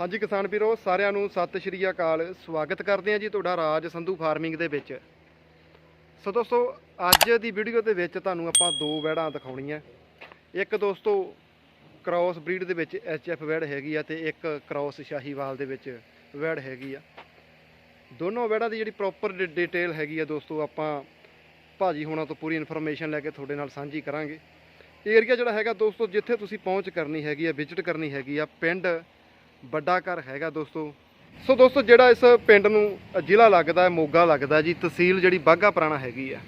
ਹਾਂਜੀ ਕਿਸਾਨ ਵੀਰੋ, ਸਾਰਿਆਂ ਨੂੰ ਸਤਿ ਸ਼੍ਰੀ ਅਕਾਲ। ਸਵਾਗਤ ਕਰਦੇ ਹਾਂ ਜੀ ਤੁਹਾਡਾ ਰਾਜ ਸੰਧੂ ਫਾਰਮਿੰਗ ਦੇ ਵਿੱਚ। ਸੋ ਦੋਸਤੋ, ਅੱਜ ਦੀ ਵੀਡੀਓ ਦੇ ਵਿੱਚ ਤੁਹਾਨੂੰ ਆਪਾਂ ਦੋ ਵੈੜਾਂ ਦਿਖਾਉਣੀਆਂ ਇੱਕ ਦੋਸਤੋ, ਕ੍ਰਾਸ ਬਰੀਡ ਦੇ ਵਿੱਚ ਐਚਐਫ ਵੈੜ ਹੈਗੀ ਆ ਤੇ ਇੱਕ ਕ੍ਰਾਸ ਸ਼ਾਹੀਵਾਲ ਦੇ ਵਿੱਚ ਵੈੜ ਹੈਗੀ ਆ। ਦੋਨੋਂ ਵੈੜਾਂ ਦੀ ਜਿਹੜੀ ਪ੍ਰੋਪਰ ਡਿਟੇਲ ਹੈਗੀ ਆ ਦੋਸਤੋ, ਆਪਾਂ ਭਾਜੀ ਹੋਣਾ ਤੋਂ ਪੂਰੀ ਇਨਫੋਰਮੇਸ਼ਨ ਲੈ ਕੇ ਤੁਹਾਡੇ ਨਾਲ ਸਾਂਝੀ ਕਰਾਂਗੇ। ਏਰੀਆ ਜਿਹੜਾ ਹੈਗਾ ਦੋਸਤੋ, ਜਿੱਥੇ ਤੁਸੀਂ ਪਹੁੰਚ ਕਰਨੀ ਹੈਗੀ ਆ ਵਿਜ਼ਿਟ ਕਰਨੀ ਹੈਗੀ ਆ, ਪਿੰਡ ਵੱਡਾ ਘਰ ਹੈਗਾ ਦੋਸਤੋ। ਸੋ ਦੋਸਤੋ, ਜਿਹੜਾ ਇਸ ਪਿੰਡ ਨੂੰ ਜ਼ਿਲ੍ਹਾ ਲੱਗਦਾ ਹੈ, ਮੋਗਾ ਲੱਗਦਾ ਜੀ, ਤਹਿਸੀਲ ਜਿਹੜੀ ਬਾਗਾ ਪੁਰਾਣਾ ਹੈਗੀ ਆ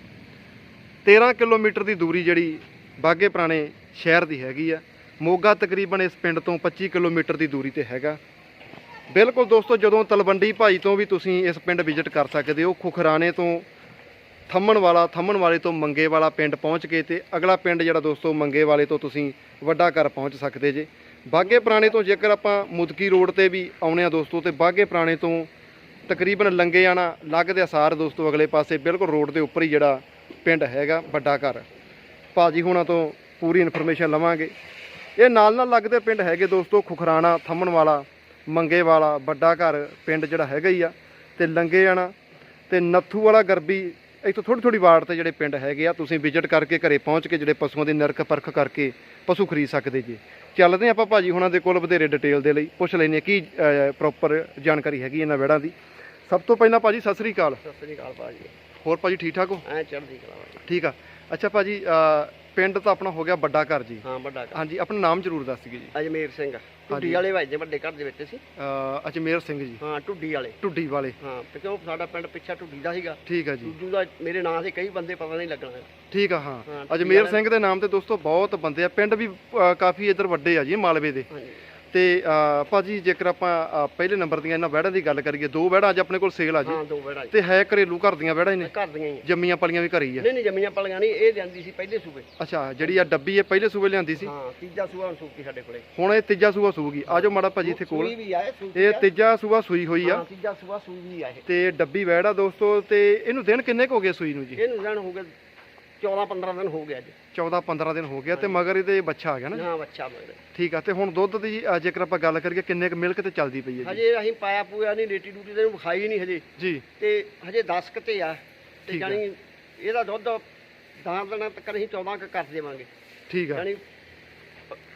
13 ਕਿਲੋਮੀਟਰ ਦੀ ਦੂਰੀ ਜਿਹੜੀ ਬਾਗੇ ਪੁਰਾਣੇ ਸ਼ਹਿਰ ਦੀ ਹੈਗੀ ਆ ਮੋਗਾ ਤਕਰੀਬਨ ਇਸ ਪਿੰਡ ਤੋਂ 25 ਕਿਲੋਮੀਟਰ ਦੀ ਦੂਰੀ ਤੇ ਹੈਗਾ। ਬਿਲਕੁਲ ਦੋਸਤੋ, ਜਦੋਂ ਤਲਵੰਡੀ ਭਾਈ ਤੋਂ ਵੀ ਤੁਸੀਂ ਇਸ ਪਿੰਡ ਵਿਜ਼ਿਟ ਕਰ ਸਕਦੇ ਹੋ, ਖੁਖਰਾਣੇ ਤੋਂ ਥੰਮਣ ਵਾਲਾ, ਥੰਮਣ ਵਾਲੇ ਤੋਂ ਮੰਗੇ ਵਾਲਾ ਪਿੰਡ ਪਹੁੰਚ ਕੇ ਤੇ ਅਗਲਾ ਪਿੰਡ ਜਿਹੜਾ ਦੋਸਤੋ, ਮੰਗੇ ਵਾਲੇ ਤੋਂ ਤੁਸੀਂ ਵੱਡਾ ਘਰ ਪਹੁੰਚ ਸਕਦੇ ਜੇ। ਬਾਗੇ ਪੁਰਾਣੇ ਤੋਂ ਜੇਕਰ ਆਪਾਂ ਮੁਦਕੀ ਰੋਡ ਤੇ ਵੀ ਆਉਣੇ ਆ ਦੋਸਤੋ, ਤੇ ਬਾਗੇ ਪੁਰਾਣੇ ਤੋਂ ਤਕਰੀਬਨ ਲੰਗੇ ਜਾਣਾ, ਲੱਗਦੇ ਅਸਾਰ ਦੋਸਤੋ ਅਗਲੇ ਪਾਸੇ, ਬਿਲਕੁਲ ਰੋਡ ਦੇ ਉੱਪਰ ਹੀ ਜਿਹੜਾ ਪਿੰਡ ਹੈਗਾ, ਵੱਡਾ ਘਰ। ਭਾਜੀ ਹੁਣਾਂ ਤੋਂ ਪੂਰੀ ਇਨਫੋਰਮੇਸ਼ਨ ਲਵਾਂਗੇ। ਇਹ ਨਾਲ ਨਾਲ ਲੱਗਦੇ ਪਿੰਡ ਹੈਗੇ ਦੋਸਤੋ, ਖੁਖਰਾਣਾ, ਥੰਮਣ ਵਾਲਾ, ਮੰਗੇ ਵਾਲਾ, ਵੱਡਾ ਘਰ ਪਿੰਡ ਜਿਹੜਾ ਹੈਗਾ ਹੀ ਆ, ਤੇ ਲੰਗੇ ਜਾਣਾ। ਤੇ ਨੱਥੂ ਵਾਲਾ ਗਰਬੀ ਇੱਥੋਂ ਥੋੜੀ ਥੋੜੀ ਵਾਰਡ ਤੇ ਜਿਹੜੇ ਪਿੰਡ ਹੈਗੇ ਆ ਤੁਸੀਂ ਵਿਜ਼ਿਟ ਕਰਕੇ ਘਰੇ ਪਹੁੰਚ ਕੇ ਜਿਹੜੇ ਪਸ਼ੂਆਂ ਦੀ ਨਰਕ ਪਰਖ ਕਰਕੇ ਪਸ਼ੂ ਖਰੀਦ ਸਕਦੇ ਜੀ। ਚੱਲਦੇ ਆਪਾਂ ਭਾਜੀ ਹੁਣਾਂ ਦੇ ਕੋਲ ਵਧੇਰੇ ਡਿਟੇਲ ਦੇ ਲਈ ਪੁੱਛ ਲੈਨੇ ਕੀ ਪ੍ਰੋਪਰ ਜਾਣਕਾਰੀ ਹੈਗੀ ਇਹਨਾਂ ਵਿਹੜਾਂ ਦੀ। ਸਭ ਤੋਂ ਪਹਿਲਾਂ ਭਾਜੀ ਸਤਿ ਸ੍ਰੀ ਅਕਾਲ। ਸਤਿ ਸ੍ਰੀ ਅਕਾਲ ਭਾਜੀ। ਹੋਰ ਭਾਜੀ ਠੀਕ ਠਾਕ ਹੋ? ਐ ਚੜ੍ਹਦੀ ਕਲਾ ਠੀਕ ਆ। ਅੱਛਾ ਭਾਜੀ ਪਿੰਡ ਤਾਂ ਆਪਣਾ ਹੋ ਗਿਆ ਵੱਡਾ ਘਰ ਜੀ। ਹਾਂ ਵੱਡਾ ਘਰ। ਹਾਂਜੀ ਆਪਣਾ ਨਾਮ ਜ਼ਰੂਰ ਦੱਸ ਦਿਓ ਜੀ। ਅਜਮੇਰ ਸਿੰਘ। ਟੁੱਡੀ ਵਾਲੇ ਵਾਜੇ ਵੱਡੇ ਘਰ ਦੇ ਵਿੱਚ ਸੀ। ਅਹ, ਅਜਮੇਰ ਸਿੰਘ ਜੀ। ਹਾਂ ਟੁੱਡੀ ਵਾਲੇ। ਟੁੱਡੀ ਵਾਲੇ। ਹਾਂ ਤੇ ਕਿਉਂ ਸਾਡਾ ਪਿੰਡ ਪਿੱਛਾ ਟੁੱਡੀ ਦਾ ਸੀਗਾ। ਠੀਕ ਆ ਜੀ। ਦੂਜੂ ਦਾ ਮੇਰੇ ਨਾਂ ਤੇ ਕਈ ਬੰਦੇ ਪਤਾ ਨਹੀਂ ਲੱਗਣਾ। ਠੀਕ ਆ ਹਾਂ। ਹਾਂ, ਅਜਮੇਰ ਸਿੰਘ ਦੇ ਨਾਮ ਤੇ ਦੋਸਤੋ ਬਹੁਤ ਬੰਦੇ ਆ। ਪਿੰਡ ਵੀ ਕਾਫੀ ਇੱਧਰ ਵੱਡੇ ਆ ਜੀ ਮਾਲਵੇ ਦੇ। ਹਾਂਜੀ। ਤੇ ਭਾਜੀ ਜੇਕਰ ਆਪਾਂ ਪਹਿਲੇ ਨੰਬਰ ਦੀਆਂ ਇਹਨਾਂ ਵਹਿੜਾਂ ਦੀ ਗੱਲ ਕਰੀਏ ਦੋ ਵਹਿੜਾਂ ਅੱਜ ਆਪਣੇ ਕੋਲ ਸੇਲ ਆ ਜੀ। ਹਾਂ ਦੋ ਬੇੜਾ ਤੇ ਹੈ ਘਰੇਲੂ ਘਰ ਦੀਆਂ ਵਹਿੜਾਂ ਹੀ ਨੇ? ਘਰ ਦੀਆਂ ਹੀ ਆ। ਜੰਮੀਆਂ ਪਲੀਆਂ ਵੀ ਘਰੇ ਆ? ਨਹੀਂ ਨਹੀਂ ਜੰਮੀਆਂ ਪਲੀਆਂ ਨਹੀਂ ਇਹ ਲਿਆਂਦੀ ਸੀ ਪਹਿਲੇ ਸੂਬੇ। ਅੱਛਾ ਜਿਹੜੀ ਆ ਡੱਬੀ ਹੈ ਪਹਿਲੇ ਸੂਬੇ ਲਿਆਂਦੀ ਸੀ? ਹਾਂ ਤੀਜਾ ਸੂਆ ਹੁਣ ਸੂਕੀ ਸਾਡੇ ਕੋਲੇ। ਹੁਣ ਇਹ ਤੀਜਾ ਸੂਆ ਸੂਗੀ। ਆਜੋ ਮਾੜਾ ਭਾਜੀ ਇੱਥੇ ਕੋਲ। ਸੂਈ ਵੀ ਆਏ ਸੂਕੀ ਇਹ। ਤੀਜਾ ਸੂਆ ਸੂਈ ਹੋਈ ਆ। ਤੀਜਾ ਸੂਆ ਸੂਈ ਵੀ ਆਏ ਤੇ ਡੱਬੀ ਵਹਿੜਾ ਦੋਸਤੋ ਤੇ ਇਹਨੂੰ ਦਿਨ ਕਿੰਨੇ ਕੁ ਹੋ ਗਏ ਸੂਈ ਨੂੰ ਜੀ? ਇਹਨੂੰ ਜਾਣ ਹੋ ਗਏ 14 15 ਦਿਨ ਹੋ ਗਿਆ ਅੱਜ। 14 15 ਦਿਨ ਹੋ ਗਿਆ ਤੇ ਮਗਰ ਇਹਦੇ ਬੱਚਾ ਆ ਗਿਆ ਨਾ? ਹਾਂ ਬੱਚਾ ਮੇਰੇ ਠੀਕ ਆ ਤੇ ਹੁਣ ਦੁੱਧ ਦੀ ਜੇਕਰ ਆਪਾਂ ਗੱਲ ਕਰੀਏ ਕਿੰਨੇ ਕੁ ਮਿਲਕ ਤੇ ਚੱਲਦੀ ਪਈ ਹੈ ਜੀ? ਹਜੇ ਅਸੀਂ ਪਾਇਆ ਪੂਆ ਨਹੀਂ ਰੇਟੀ ਡੂਟੀ ਤੇ ਵਿਖਾਈ ਨਹੀਂ ਹਜੇ। ਜੀ। ਤੇ ਹਜੇ 10 ਕਿਤੇ ਆ। ਤੇ ਠੀਕ ਆ। ਜਾਨੀ ਇਹਦਾ ਦੁੱਧ ਦਾਣ ਦੇਣਾ ਤੱਕ ਅਸੀਂ 14 ਕੁ ਕਰ ਦੇਵਾਂਗੇ। ਠੀਕ ਆ। ਜਾਨੀ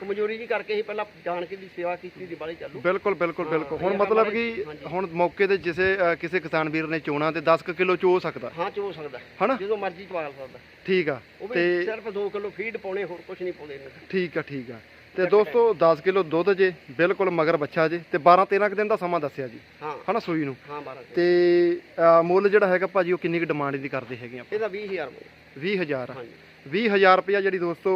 ਕਮਜ਼ੋਰੀ ਜੀ ਕਰਕੇ ਅਸੀਂ ਪਹਿਲਾਂ ਜਾਣ ਕੇ ਦੀ ਸੇਵਾ ਕੀਤੀ ਦੀ ਬਾਲੀ ਚਾਲੂ। ਬਿਲਕੁਲ ਬਿਲਕੁਲ ਹਾਂ, ਬਿਲਕੁਲ। ਹੁਣ ਮਤਲਬ ਕਿ। ਹੁਣ ਮੌਕੇ ਤੇ ਜਿਸੇ ਕਿਸੇ ਕਿਸਾਨ ਵੀਰ ਨੇ ਚੋਣਾ ਤੇ 10 ਕੁ ਕਿਲੋ ਚੋ ਸਕਦਾ। ਹਾਂ ਚੋ ਸਕਦਾ। ਹਨਾ? ਜਦੋਂ ਮਰਜ਼ੀ ਚਵਾਲ ਸਕਦਾ। ਠੀਕ ਆ ਉਹ ਵੀ ਤੇ ਸਿਰਫ 2 ਕਿਲੋ ਫੀਡ ਪਾਉਣੇ ਹੋਰ ਕੁਝ ਨਹੀਂ ਪਾਉਂਦੇ ਇਹਨੂੰ ਠੀਕ ਆ ਠੀਕ ਆ। ਤੇ ਦੋਸਤੋ 10 ਕਿਲੋ ਦੁੱਧ ਜੇ ਬਿਲਕੁਲ ਮਗਰ ਬੱਚਾ ਜੇ ਤੇ 12 13 ਕੁ ਦਿਨ ਦਾ ਸਮਾਂ ਦੱਸਿਆ ਜੀ। ਹਾਂ। ਹਨਾ ਸੂਈ ਨੂੰ? ਹਾਂ 12 ਤੇ ਮੁੱਲ ਜਿਹੜਾ ਹੈਗਾ ਭਾਜੀ ਉਹ ਕਿੰਨੀ ਕੁ ਡਿਮਾਂਡ ਦੀ ਕਰਦੇ ਹੈਗੇ ਆ ਇਹਦਾ 20000 ਮੰਗ 20000 ਹਾਂਜੀ। 20000 ਰੁਪਇਆ ਜਿਹੜੀ ਦੋਸਤੋ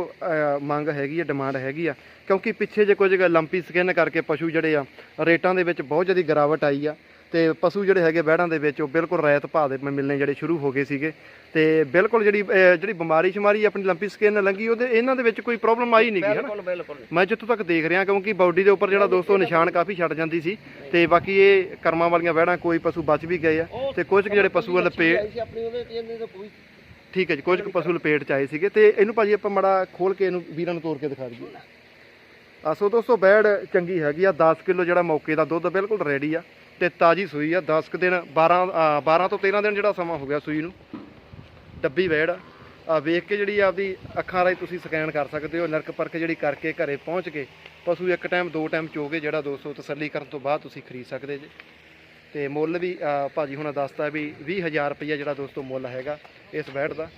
ਮੰਗ ਹੈਗੀ ਆ ਡਿਮਾਂਡ ਹੈਗੀ ਆ। ਕਿਉਂਕਿ ਪਿੱਛੇ ਜੇ ਕੁਝ ਲੰਪੀ ਸਕਿਨ ਕਰਕੇ ਪਸ਼ੂ ਜਿਹੜੇ ਆ ਰੇਟਾਂ ਦੇ ਵਿੱਚ ਬਹੁਤ ਜ਼ਿਆਦਾ ਗਿਰਾਵਟ ਆਈ ਆ। ਤੇ ਪਸ਼ੂ ਜਿਹੜੇ ਹੈਗੇ ਬੈੜਾਂ ਦੇ ਵਿੱਚ ਉਹ ਬਿਲਕੁਲ ਰਾਇਤ ਭਾਅ ਦੇ ਮਿਲਣੇ ਜਿਹੜੇ ਸ਼ੁਰੂ ਹੋ ਗਏ ਸੀਗੇ। ਤੇ ਬਿਲਕੁਲ ਜਿਹੜੀ ਜਿਹੜੀ ਬਿਮਾਰੀ ਸ਼ਮਾਰੀ ਆਪਣੀ ਲੰਪੀ ਸਕਿਨ ਲੰਗੀ ਉਹਦੇ ਇਹਨਾਂ ਦੇ ਵਿੱਚ ਕੋਈ ਪ੍ਰੋਬਲਮ ਆਈ ਨਹੀਂ ਗੀ ਹਨਾ? ਬਿਲਕੁਲ ਬਿਲਕੁਲ। ਮੈਂ ਜਿੱਥੋਂ ਤੱਕ ਦੇਖ ਰਿਹਾ ਕਿਉਂਕਿ ਬਾਡੀ ਦੇ ਉੱਪਰ ਜਿਹੜਾ ਦੋਸਤੋ ਨਿਸ਼ਾਨ ਕਾਫੀ ਛੱਡ ਜਾਂਦੀ ਸੀ। ਤੇ ਬਾਕੀ ਇਹ ਕਰਮਾਂ ਵਾਲੀਆਂ ਵਹਿੜਾਂ ਕੋਈ ਪਸ਼ੂ ਬਚ ਵੀ ਗਏ ਆ। ਤੇ ਕੁਝ ਜਿਹੜੇ ਪਸ਼ੂ ਲਪੇਟ ਠੀਕ ਹੈ ਜੀ ਕੁਝ ਕੁ ਪਸ਼ੂ ਲਪੇਟ ਚ ਆਏ ਸੀਗੇ ਤੇ ਇਹਨੂੰ ਭਾਜੀ ਆਪਾਂ ਮੜਾ ਖੋਲ ਕੇ ਇਹਨੂੰ ਵੀਰਾਂ ਨੂੰ ਤੋੜ ਕੇ ਦਿਖਾ ਦਈਏ। ਆ ਸੋ ਦੋਸਤੋ ਬੈੜ ਚੰਗੀ ਹੈਗੀ ਆ 10 ਕਿਲੋ ਜਿਹੜਾ ਮੌਕੇ ਦਾ ਦੁੱਧ ਬਿਲਕੁਲ ਰੈਡੀ ਆ ਤੇ ਤਾਜੀ ਸੂਈ ਆ। 10 ਕੁ ਦਿਨ 12 ਅ, 12 ਤੋਂ 13 ਦਿਨ ਜਿਹੜਾ ਸਮਾਂ ਹੋ ਗਿਆ ਸੂਈ ਨੂੰ। ਡੱਬੀ ਬੈੜ ਆ। ਵੇਖ ਕੇ ਜਿਹੜੀ ਆਪਦੀ ਅੱਖਾਂ ਰਾਹੀਂ ਤੁਸੀਂ ਸਕੈਨ ਕਰ ਸਕਦੇ ਹੋ ਨਰਕ ਪਰਖ ਜਿਹੜੀ ਕਰਕੇ ਘਰੇ ਪਹੁੰਚ ਕੇ ਪਸ਼ੂ ਇੱਕ ਟਾਈਮ ਦੋ ਟਾਈਮ ਚੋ ਕੇ ਜਿਹੜਾ ਦੋਸਤੋ ਤਸੱਲੀ ਕਰਨ ਤੋਂ ਬਾਅਦ ਤੁਸੀਂ ਖਰੀਦ ਸਕਦੇ ਜੇ। ਤੇ ਮੁੱਲ ਵੀ ਅ, ਭਾਜੀ ਹੁਣਾਂ ਦੱਸਤਾ ਵੀ 20000 ਰੁਪਈਆ ਜਿਹੜਾ ਦੋਸਤੋ ਮੁੱਲ ਹੈਗਾ। ਇਸ ਬੈਡ ਦਾ।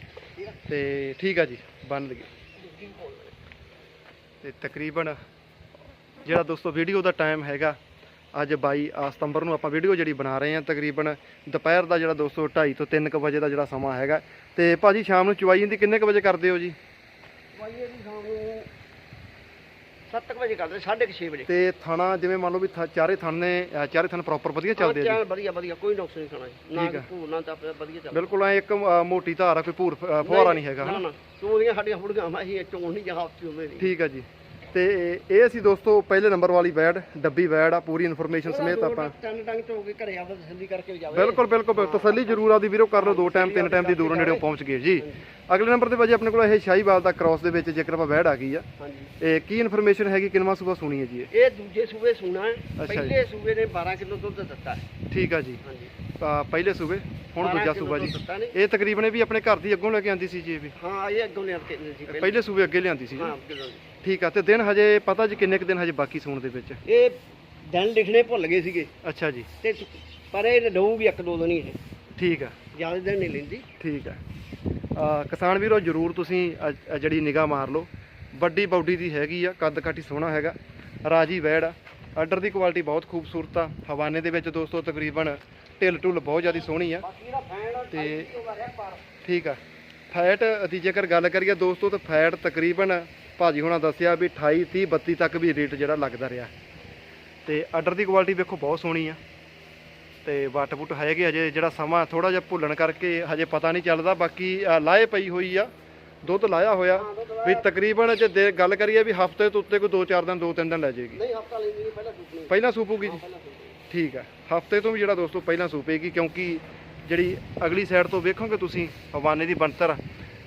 ਤੇ ਠੀਕ ਆ ਜੀ ਬੰਨ ਲਈਏ ਤੇ ਤਕਰੀਬਨ ਜਿਹੜਾ ਦੋਸਤੋ ਵੀਡੀਓ ਦਾ ਟਾਈਮ ਹੈਗਾ, ਅੱਜ 22 ਸਤੰਬਰ ਨੂੰ ਆਪਾਂ ਵੀਡੀਓ ਜਿਹੜੀ ਬਣਾ ਰਹੇ ਹਾਂ, ਤਕਰੀਬਨ ਦੁਪਹਿਰ ਦਾ ਜਿਹੜਾ ਦੋਸਤੋ 2:30 ਤੋਂ 3 ਕੁ ਵਜੇ ਦਾ ਜਿਹੜਾ ਸਮਾਂ ਹੈਗਾ। ਤੇ ਭਾਜੀ ਸ਼ਾਮ ਨੂੰ ਚਵਾਈ ਦੀ ਕਿੰਨੇ ਕੁ ਵਜੇ ਕਰਦੇ ਹੋ ਜੀ? ਵਾਈਏ ਦੀ ਸ਼ਾਮ ਨੂੰ 7 ਵਜੇ ਕਰਦੇ 6:30 ਵਜੇ। ਤੇ ਥਾਣਾ ਜਿਵੇਂ ਮੰਨ ਲਓ ਵੀ ਥ- ਚਾਰੇ ਥਾਣੇ ਅ, ਚਾਰੇ ਥਾਣੇ ਪ੍ਰੋਪਰ ਵਧੀਆ ਚੱਲਦੇ ਆ ਜੀ? ਹਾਂ, ਵਧੀਆ ਵਧੀਆ ਕੋਈ ਨੁਕਸ ਨਹੀਂ ਖਾਣਾ ਜੀ। ਨਾ। ਭੂਰ ਨਾ ਤਾਂ ਵਧੀਆ ਚੱਲ ਬਿਲਕੁਲ ਐ ਇੱਕ ਅ, ਮੋਟੀ ਧਾਰ ਆ ਕੋਈ ਭੂਰ ਅ, ਫੁਹਾਰਾ ਨਹੀਂ ਹੈਗਾ ਨਾ ਨਾ ਚੋਣੀਆਂ ਸਾਡੀਆਂ ਫੁੜੀਆਂ ਮੈਂ ਅਸੀਂ ਚੋਣ ਨਹੀਂ ਚੋਂਦੇ ਨਹੀਂ ਠੀਕ ਆ ਜੀ। ਤੇ ਇਹ ਸੀ ਦੋਸਤੋ ਪਹਿਲੇ ਨੰਬਰ ਵਾਲੀ ਵੈੜ ਡੱਬੀ ਵੈੜ ਆ ਪੂਰੀ ਇਨਫੋਰਮੇਸ਼ਨ ਸਮੇਤ ਆਪਾਂ ਤਿੰਨ ਟੰਗ ਤੋਂ ਕੇ ਘਰੇ ਆਪਦਾ ਤਸੱਲੀ ਕਰਕੇ ਜਾਵੇ। ਬਿਲਕੁਲ ਬਿਲਕੁਲ। ਤਸੱਲੀ ਜ਼ਰੂਰ ਆਪਦੀ ਵੀਰੋ ਕਰ ਲਓ ਦੋ ਟਾਈਮ ਤਿੰਨ ਟਾਈਮ ਦੀ ਦੂਰੋਂ ਨੇੜੇ ਪਹੁੰਚ ਗਏ ਜੀ। ਅਗਲੇ ਨੰਬਰ ਤੇ ਭਾਜੀ ਆਪਣੇ ਕੋਲ ਇਹ ਸ਼ਾਹੀਵਾਲ ਦਾ ਕ੍ਰਾਸ ਦੇ ਵਿੱਚ ਜੇਕਰ ਆਪਾਂ ਵੈੜ ਆ ਗਈ ਆ। ਹਾਂਜੀ। ਇਹ ਕੀ ਇਨਫੋਰਮੇਸ਼ਨ ਹੈਗੀ ਕਿੰਨਵਾਂ ਸੂਬਾ ਸੁਣੀ ਹੈ ਜੀ ਇਹ? ਦੂਜੇ ਸੂਬੇ ਸੁਣਾ। ਪਹਿਲੇ ਸੂਬੇ ਨੇ 12 ਕਿਲੋ ਦੁੱਧ ਦਿੱਤਾ। ਠੀਕ ਆ ਜੀ। ਪਹਿਲੇ ਸੂਬੇ ਹੁਣ 12 ਦੂਜਾ ਕਿਲੋ ਸੂਬਾ ਜੀ। ਦੁੱਧ ਦਿੱਤਾ ਨੇ। ਇਹ ਤਕਰੀਬਨ ਇਹ ਵੀ ਆਪਣੇ ਘਰ ਦੀ ਅੱਗੋਂ ਲੈ ਕੇ ਆਂਦੀ ਸੀ ਜੀ ਇਹ ਵੀ। ਹਾਂ ਇਹ ਅੱਗੋਂ ਲਿਆ ਕੇ ਸੀ ਪਹਿਲੇ। ਪਹਿਲੇ ਸੂਬੇ ਅੱਗੇ ਲਿਆਂਦੀ ਸੀ ਜੀ। ਹਾਂ ਕਿਲੋ ਠੀਕ ਆ ਤੇ ਦਿਨ ਹਜੇ ਪਤਾ ਜੀ ਕਿੰਨੇ ਕੁ ਦਿਨ ਹਜੇ ਬਾਕੀ ਸੂਣ ਦੇ ਵਿੱਚ? ਇਹ ਦਿਨ ਲਿਖਣੇ ਭੁੱਲ ਗਏ ਸੀਗੇ। ਅੱਛਾ ਜੀ। ਤੇ ਪਰ ਇਹ ਦਊਗੀ ਇੱਕ ਦੋ ਦਿਨ ਹੀ ਠੀਕ ਆ। ਜ਼ਿਆਦਾ ਦਿਨ ਨਹੀਂ ਲੈਂਦੀ। ਠੀਕ ਆ। ਆ ਕਿਸਾਨ ਵੀਰੋ ਜਰੂਰ ਤੁਸੀਂ ਅ- ਅ ਜਿਹੜੀ ਨਿਗਾਹ ਮਾਰ ਲਓ। ਵੱਡੀ ਬਾਡੀ ਦੀ ਹੈਗੀ ਆ ਕੱਦ ਕਾਠੀ ਸੋਹਣਾ ਹੈਗਾ। ਰਾਜੀ ਵੈੜ ਆ। ਆਰਡਰ ਦੀ ਕੁਆਲਿਟੀ ਬਹੁਤ ਖੂਬਸੂਰਤ ਆ। ਹਵਾਨੇ ਦੇ ਵਿੱਚ ਦੋਸਤੋ ਤਕਰੀਬਨ ਢਿੱਲ ਢੁੱਲ ਬਹੁਤ ਜ਼ਿਆਦਾ ਸੋਹਣੀ ਆ। ਤੇ ਠੀਕ ਆ। ਫੈਟ ਦੀ ਜੇਕਰ ਗੱਲ ਕਰੀਏ ਦੋਸਤੋ ਤਾਂ ਫੈਟ ਤਕਰੀਬਨ ਭਾਜੀ ਹੁਣਾਂ ਦੱਸਿਆ ਵੀ 28 30 32 ਤੱਕ ਵੀ ਰੇਟ ਜਿਹੜਾ ਲੱਗਦਾ ਰਿਹਾ। ਤੇ ਆਰਡਰ ਦੀ ਕੁਆਲਿਟੀ ਵੇਖੋ ਬਹੁਤ ਸੋਹਣੀ ਆ। ਤੇ ਵੱਟ ਵੁੱਟ ਹੈਗੇ ਅਜੇ ਜਿਹੜਾ ਸਮਾਂ ਥੋੜਾ ਜਿਹਾ ਭੁੱਲਣ ਕਰਕੇ ਹਜੇ ਪਤਾ ਨਹੀਂ ਚੱਲਦਾ ਬਾਕੀ ਲਾਏ ਪਈ ਹੋਈ ਆ। ਦੁੱਧ ਲਾਇਆ ਹੋਇਆ। ਵੀ ਤਕਰੀਬਨ ਜੇ ਗੱਲ ਕਰੀਏ ਵੀ ਹਫ਼ਤੇ ਤੋਂ ਉੱਤੇ ਕੋਈ 2-4 ਦਿਨ 2-3 ਦਿਨ ਲੈ ਜਾਏਗੀ। ਨਹੀਂ ਹਫਤਾ ਲੈਂਦੀ ਨਹੀਂ ਪਹਿਲਾਂ ਦੂਸਰੀ ਪਹਿਲਾਂ ਸੂਪੂਗੀ ਜੀ। ਠੀਕ ਆ ਹਫ਼ਤੇ ਤੋਂ ਵੀ ਜਿਹੜਾ ਦੋਸਤੋ ਪਹਿਲਾਂ ਸੂਪੇਗੀ ਕਿਉਂਕਿ ਜਿਹੜੀ ਅਗਲੀ ਸਾਈਡ ਤੋਂ ਵੇਖੋਗੇ ਤੁਸੀਂ, ਹਵਾਨੇ ਦੀ ਬਣਤਰ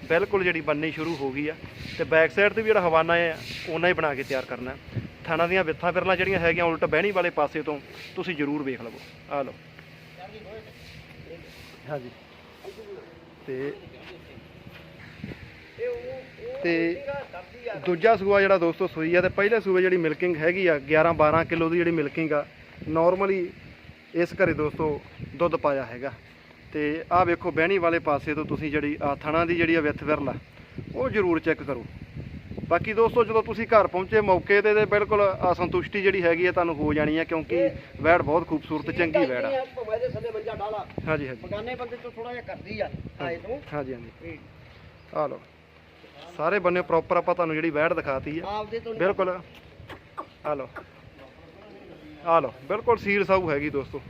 ਬਿਲਕੁਲ ਜਿਹੜੀ ਬੰਨੀ ਸ਼ੁਰੂ ਹੋ ਗਈ ਆ। ਤੇ ਬੈਕ ਸਾਈਡ ਤੇ ਵੀ ਜਿਹੜਾ ਹਵਾਨਾ ਹੈ ਉਹਨਾਂ ਹੀ ਬਣਾ ਕੇ ਤਿਆਰ ਕਰਨਾ ਹੈ। ਥਾਣਾ ਦੀਆਂ ਵਿੱਥਾਂ ਫਿਰਲਾਂ ਜਿਹੜੀਆਂ ਹੈਗੀਆਂ, ਉਲਟ ਬਹਿਣੀ ਵਾਲੇ ਪਾਸੇ ਤੋਂ ਤੁਸੀਂ ਜ਼ਰੂਰ ਵੇਖ ਲਵੋ। ਆ ਲਓ। ਹਾਂਜੀ। ਤੇ ਤੇ ਦੂਜਾ ਸੂਆ ਜਿਹੜਾ ਦੋਸਤੋ ਸੂਈ ਆ, ਤੇ ਪਹਿਲੇ ਸੂਏ ਜਿਹੜੀ ਮਿਲਕਿੰਗ ਹੈਗੀ ਆ 11 12 ਕਿਲੋ ਦੀ ਜਿਹੜੀ ਮਿਲਕਿੰਗ ਆ ਨਾਰਮਲੀ ਇਸ ਘਰੇ ਦੋਸਤੋ ਦੁੱਧ ਪਾਇਆ ਹੈਗਾ। ਤੇ ਆਹ ਵੇਖੋ ਬਹਿਣੀ ਵਾਲੇ ਪਾਸੇ ਤੋਂ ਤੁਸੀਂ ਜਿਹੜੀ ਆ ਥਣਾ ਦੀ ਜਿਹੜੀ ਆ ਵਿੱਥ ਵਿਰਲਾ ਉਹ ਜ਼ਰੂਰ ਚੈੱਕ ਕਰੋ। ਬਾਕੀ ਦੋਸਤੋ ਜਦੋਂ ਤੁਸੀਂ ਘਰ ਪਹੁੰਚੇ ਮੌਕੇ ਤੇ ਤੇ ਬਿਲਕੁਲ ਆ ਸੰਤੁਸ਼ਟੀ ਜਿਹੜੀ ਹੈਗੀ ਆ ਤੁਹਾਨੂੰ ਹੋ ਜਾਣੀ ਆ ਕਿਉਂਕਿ ਵੈੜ ਬਹੁਤ ਖੂਬਸੂਰਤ ਚੰਗੀ ਵੈੜ ਆ। ਹਾਂਜੀ ਹਾਂਜੀ। ਬਗਾਨੇ ਬੰਦੇ ਤੋਂ ਥੋੜਾ ਜਿਹਾ ਕਰਦੀ ਆ ਆਏ ਤੋਂ ਹਾਂਜੀ ਹਾਂਜੀ। ਆ ਲਓ। ਸਾਰੇ ਬੰਨੇ ਪ੍ਰੋਪਰ ਆਪਾਂ ਤੁਹਾਨੂੰ ਜਿਹੜੀ ਵੈੜ ਦਿਖਾਤੀ ਆ। ਬਿਲਕੁਲ। ਆ ਲਓ। ਆ ਲਓ ਬਿਲਕੁਲ ਸੀਲ ਸਾਊ ਹੈਗੀ ਦੋਸਤੋ।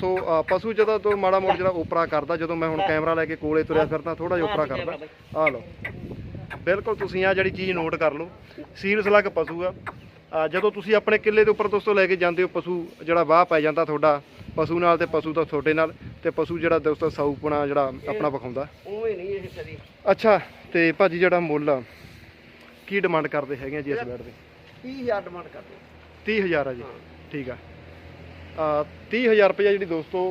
ਸੋ ਪਸ਼ੂ ਜਦੋਂ ਤੋਂ ਮਾੜਾ ਮੋੜ ਜਿਹੜਾ ਉਪਰਾ ਕਰਦਾ ਜਦੋਂ ਮੈਂ ਹੁਣ ਕੈਮਰਾ ਲੈ ਕੇ ਕੋਲੇ ਤੁਰਿਆ ਫਿਰਦਾ ਥੋੜਾ ਜਿਹਾ ਉਪਰਾ ਕਰਦਾ। ਆ ਲਓ। ਬਿਲਕੁਲ ਤੁਸੀਂ ਆ ਜਿਹੜੀ ਚੀਜ਼ ਨੋਟ ਕਰ ਲਓ ਸੀਲ ਸਲੱਗ ਪਸ਼ੂ ਆ। ਜਦੋਂ ਤੁਸੀਂ ਆਪਣੇ ਕਿੱਲੇ ਦੇ ਉੱਪਰ ਦੋਸਤੋ ਲੈ ਕੇ ਜਾਂਦੇ ਹੋ ਪਸ਼ੂ ਜਿਹੜਾ ਵਾਹ ਪੈ ਜਾਂਦਾ ਤੁਹਾਡਾ ਪਸ਼ੂ ਨਾਲ ਤੇ ਪਸ਼ੂ ਤਾਂ ਤੁਹਾਡੇ ਨਾਲ ਤੇ ਪਸ਼ੂ ਜਿਹੜਾ ਦੋਸਤੋ ਸਾਊਪਣਾ ਜਿਹੜਾ ਆਪਣਾ ਵਿਖਾਉਂਦਾ। ਉਵੇਂ ਨਹੀਂ ਇਹ ਕਦੀ। ਅੱਛਾ ਤੇ ਭਾਜੀ ਜਿਹੜਾ ਮੁੱਲ ਕੀ ਡਿਮਾਂਡ ਕਰਦੇ ਹੈਗੇ ਆ ਜੀ ਇਸ ਬੈਡ ਦੇ 30000 ਡਿਮਾਂਡ ਕਰਦੇ। 30000 ਆ ਜੀ। ਠੀਕ ਆ। ਆ 30000 ਰੁਪਏ ਜਿਹੜੀ ਦੋਸਤੋ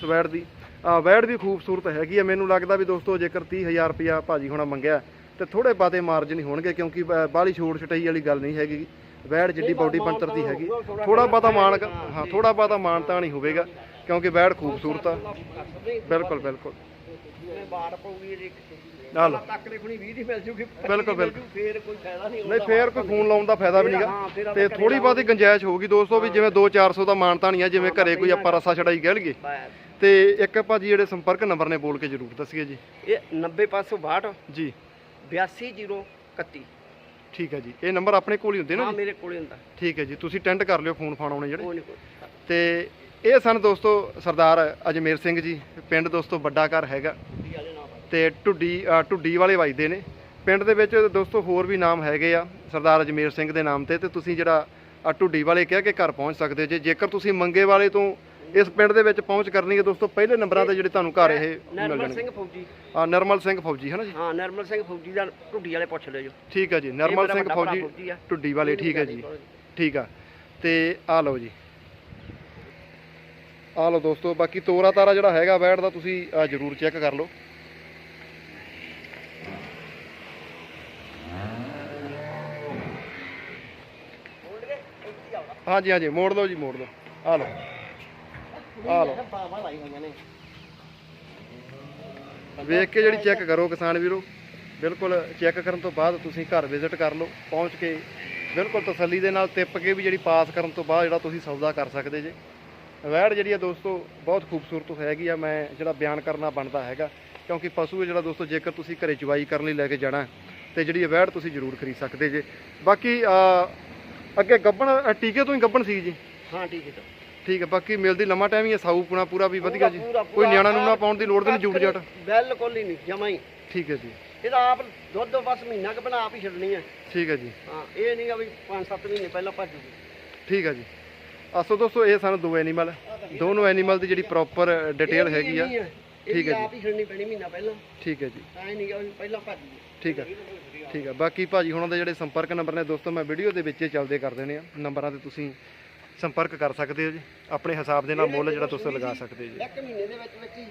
ਸਵੈੜ ਦੀ ਆ ਵੈੜ ਵੀ ਖੂਬਸੂਰਤ ਹੈਗੀ ਆ। ਮੈਨੂੰ ਲੱਗਦਾ ਵੀ ਦੋਸਤੋ ਜੇਕਰ 30000 ਰੁਪਇਆ ਭਾਜੀ ਹੋਣਾ ਮੰਗਿਆ ਤੇ ਥੋੜੇ ਬਾਤੇ ਮਾਰਜਨ ਹੀ ਹੋਣਗੇ ਕਿਉਂਕਿ ਬਾਹਲੀ ਛੋਟ ਛਟਾਈ ਵਾਲੀ ਗੱਲ ਨਹੀਂ ਹੈਗੀ। ਵੈੜ ਜਿੱਡੀ ਬਾਡੀ ਬੰਤਰ ਦੀ ਹੈਗੀ। ਥੋੜਾ ਬਾਤਾ ਮਾਣ ਹਾਂ, ਥੋੜਾ ਬਾਤਾ ਮਾਣ ਤਾਂ ਨਹੀਂ ਹੋਵੇਗਾ ਕਿਉਂਕਿ ਵੈੜ ਖੂਬਸੂਰਤ ਆ। ਬਿਲਕੁਲ ਬਿਲਕੁਲ। ਬਾੜ ਪਊਗੀ ਆ ਲਓ। ਤੱਕ ਦੇਖਣੀ 20 ਦੀ ਮਿਲ ਜੂਗੀ ਬਿਲਕੁਲ, ਫੇਰ ਕੋਈ ਫਾਇਦਾ ਨਹੀਂ ਨਹੀਂ ਫੇਰ ਕੋਈ ਫੋਨ ਲਾਉਣ ਦਾ ਫਾਇਦਾ ਵੀ ਨਹੀਂਗਾ। ਤੇ ਥੋੜੀ ਬਹੁਤੀ ਗੁੰਜਾਇਸ਼ ਹੋਊਗੀ ਦੋਸਤੋ ਵੀ ਜਿਵੇਂ 2-400 ਦਾ ਮਾਨਤਾ ਨਹੀਂ ਆ ਜਿਵੇਂ ਘਰੇ ਕੋਈ ਆਪਾਂ ਰਸਾ ਛੜਾਈ ਕਹਿ ਲਈਏ। ਤੇ ਇੱਕ ਭਾਜੀ ਜਿਹੜੇ ਸੰਪਰਕ ਨੰਬਰ ਨੇ ਬੋਲ ਕੇ ਜ਼ਰੂਰ ਦੱਸੀਏ ਜੀ। ਇਹ 90562 ਜੀ। 82031 ਠੀਕ ਹੈ ਜੀ। ਇਹ ਨੰਬਰ ਆਪਣੇ ਕੋਲ ਹੀ ਹੁੰਦੇ ਨਾ ਹਾਂ ਮੇਰੇ ਕੋਲੇ ਹੁੰਦਾ। ਠੀਕ ਹੈ ਜੀ। ਤੁਸੀਂ ਟੈਂਡ ਕਰ ਲਿਓ ਫੋਨ ਫਾਨ ਆਉਣੇ ਜਿਹੜੇ। ਤੇ ਇਹ ਸਨ ਦੋਸਤੋ ਸਰਦਾਰ ਅਜਮੇਰ ਸਿੰਘ ਜੀ ਪਿੰਡ ਦੋਸਤੋ ਵੱਡਾ ਘਰ ਹੈਗਾ। ਤੇ ਢੁੱਡੀ ਢੁੱਡੀ ਵਾਲੇ ਵੱਜਦੇ ਨੇ। ਪਿੰਡ ਦੇ ਵਿੱਚ ਦੋਸਤੋ ਹੋਰ ਵੀ ਨਾਮ ਹੈਗੇ ਆ ਸਰਦਾਰ ਅਜਮੇਰ ਸਿੰਘ ਦੇ ਨਾਮ ਤੇ ਤੇ ਤੁਸੀਂ ਜਿਹੜਾ ਢੁੱਡੀ ਵਾਲੇ ਕਹਿ ਕੇ ਘਰ ਪਹੁੰਚ ਸਕਦੇ ਹੋ ਜੇ। ਜੇਕਰ ਤੁਸੀਂ ਮੰਗੇ ਵਾਲੇ ਤੋਂ ਇਸ ਪਿੰਡ ਦੇ ਵਿੱਚ ਪਹੁੰਚ ਕਰਨੀ ਹੈ ਦੋਸਤੋ ਪਹਿਲੇ ਨੰਬਰਾਂ ਤੇ ਜਿਹੜੇ ਤੁਹਾਨੂੰ ਘਰ ਇਹ ਮਿਲ ਨਰਮਲ ਸਿੰਘ ਫੌਜੀ। ਆ ਨਰਮਲ ਸਿੰਘ ਫੌਜੀ ਹੈ ਨਾ ਜੀ? ਹਾਂ ਨਰਮਲ ਸਿੰਘ ਫੌਜੀ ਦਾ ਢੁੱਡੀ ਵਾਲੇ ਪੁੱਛ ਲਿਓ ਜੀ। ਠੀਕ ਹੈ ਜੀ ਨਰਮਲ ਸਿੰਘ ਫੌਜੀ। ਢੁੱਡੀ ਵਾਲੇ ਠੀਕ ਹੈ ਜੀ। ਠੀਕ ਆ। ਤੇ ਆ ਲਓ ਜੀ। ਆ ਲਓ ਦੋਸਤੋ ਬਾਕੀ ਤੋਰਾ ਤਾਰਾ ਜਿਹੜਾ ਹੈਗਾ ਬੈਡ ਦਾ ਤੁਸੀਂ ਜ਼ਰੂਰ ਚੈੱਕ ਕਰ ਲਓ। ਹਾਂਜੀ ਹਾਂਜੀ ਮੋੜ ਲਓ ਜੀ ਮੋੜ ਲਓ। ਆ ਲਓ। ਆ ਲਓ। ਵੇਖ ਕੇ ਜਿਹੜੀ ਚੈੱਕ ਕਰੋ ਕਿਸਾਨ ਵੀਰੋ ਬਿਲਕੁਲ ਚੈੱਕ ਕਰਨ ਤੋਂ ਬਾਅਦ ਤੁਸੀਂ ਘਰ ਵਿਜ਼ਿਟ ਕਰ ਲਓ ਪਹੁੰਚ ਕੇ ਬਿਲਕੁਲ ਤਸੱਲੀ ਦੇ ਨਾਲ ਟਿੱਪ ਕੇ ਵੀ ਜਿਹੜੀ ਪਾਸ ਕਰਨ ਤੋਂ ਬਾਅਦ ਜਿਹੜਾ ਤੁਸੀਂ ਸੌਦਾ ਕਰ ਸਕਦੇ ਜੇ। ਵੈੜ ਜਿਹੜੀ ਆ ਦੋਸਤੋ ਬਹੁਤ ਖੂਬਸੂਰਤ ਹੈਗੀ ਆ ਮੈਂ ਜਿਹੜਾ ਬਿਆਨ ਕਰਨਾ ਬਣਦਾ ਹੈਗਾ ਕਿਉਂਕਿ ਪਸ਼ੂ ਜਿਹੜਾ ਦੋਸਤੋ ਜੇਕਰ ਤੁਸੀਂ ਘਰੇ ਚਵਾਈ ਕਰਨ ਲਈ ਲੈ ਕੇ ਜਾਣਾ ਹੈ, ਤੇ ਜਿਹੜੀ ਇਹ ਵੈੜ ਤੁਸੀਂ ਜ਼ਰੂਰ ਖਰੀਦ ਸਕਦੇ ਜੇ। ਬਾਕੀ ਅੱਗੇ ਗੱਬਣ ਟੀਕੇ ਤੋਂ ਹੀ ਗੱਬਣ ਸੀ ਜੀ। ਹਾਂ ਠੀਕ ਹੈ ਠੀਕ ਹੈ ਬਾਕੀ ਮਿਲਦੀ ਲੰਮਾ ਟਾਈਮ ਹੀ ਹੈ ਸਾਊ ਪੁਣਾ ਪੂਰਾ ਵੀ ਵਧੀਆ ਜੀ। ਪੂਰਾ- ਕੋਈ ਪੂਰਾ- ਨਿਆਣਾ ਨੂੰ ਨਾ ਪਾਉਣ ਦੀ ਲੋੜ ਤੇ ਨਹੀਂ ਜੂੜ ਜੱਟ। ਬਿਲਕੁਲ ਹੀ ਨਹੀਂ ਜਮਾ ਹੀ। ਠੀਕ ਹੈ ਜੀ। ਇਹਦਾ ਆਪ ਦੁੱਧ ਬਸ ਮਹੀਨਾ ਕੁ ਬਣਾ ਆਪ ਹੀ ਛੱਡਣੀ ਹੈ। ਠੀਕ ਹੈ ਜੀ। ਹਾਂ ਇਹ ਨਹੀਂਗਾ ਵੀ 5-7 ਮਹੀਨੇ ਪਹਿਲਾਂ ਭੱਜ ਜੂਗੀ ਠੀਕ ਹੈ ਜੀ। ਆ ਸੋ ਦੋਸਤੋ ਇਹ ਸਾਨੂੰ ਦੋ ਐਨੀਮਲ ਦੋਨੋਂ ਐਨੀਮਲ ਦੀ ਜਿਹੜੀ ਪ੍ਰੋਪਰ ਡਿਟੇਲ ਹੈਗੀ ਆ। ਠੀਕ ਠੀਕ ਹੈ ਹੈ ਜੀ। ਆਪ ਹੀ ਛੱਡਣੀ ਪੈਣੀ ਮਹੀਨਾ ਪਹਿਲਾਂ। ਠੀਕ ਹੈ ਜੀ। ਤਾਂ ਇਹ ਨਹੀਂਗਾ ਵੀ ਪਹਿਲਾਂ ਭੱਜ ਜੂ। ਠੀਕ ਹੈ। ਠੀਕ ਹੈ ਬਾਕੀ ਭਾਜੀ ਹੁਣਾਂ ਦੇ ਜਿਹੜੇ ਸੰਪਰਕ ਨੰਬਰ ਨੇ ਦੋਸਤੋ ਮੈਂ ਵੀਡੀਓ ਦੇ ਵਿੱਚ ਹੀ ਚੱਲਦੇ ਕਰ ਦੇਣੇ ਆ। ਨੰਬਰਾਂ ਤੇ ਤੁਸੀਂ ਸੰਪਰਕ ਕਰ ਸਕਦੇ ਹੋ ਜੀ। ਆਪਣੇ ਹਿਸਾਬ ਦੇ ਨਾਲ ਮੁੱਲ ਜਿਹੜਾ ਤੁਸੀਂ ਲਗਾ ਸਕਦੇ ਹੋ ਜੀ। ਇੱਕ ਮਹੀਨੇ ਦੇ ਵਿੱਚ ਵਿੱਚ ਹੀ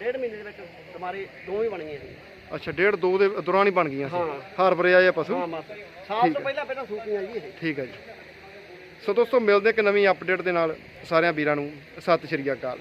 ਡੇਢ ਮਹੀਨੇ ਦੇ ਵਿੱਚ ਤੁਹਾਰੇ ਦੋਵੇਂ ਬਣ ਗਈਆਂ ਸੀ ਅੱਛਾ ਡੇਢ ਦੋ ਦੇ ਦੌਰਾਨ ਹੀ ਬਣ ਗਈਆਂ ਸੀ। ਹਾਂ। ਹਾਰ ਭਰਿਆ ਜਾਂ ਪਸ਼ੂ? ਹਾਂ ਬਸ। ਸਾਲ ਤੋਂ ਪਹਿਲਾਂ ਪਹਿਲਾਂ ਸੂਪੀਆਂ ਜੀ ਇਹ। ਠੀਕ ਹੈ ਜੀ। ਸੋ ਦੋਸਤੋ ਮਿਲਦੇ ਇੱਕ ਨਵੀਂ ਅਪਡੇਟ ਦੇ ਨਾਲ ਸਾਰਿਆਂ ਵੀਰਾਂ ਨੂੰ। ਸਤਿ ਸ਼੍ਰੀ ਅਕਾਲ।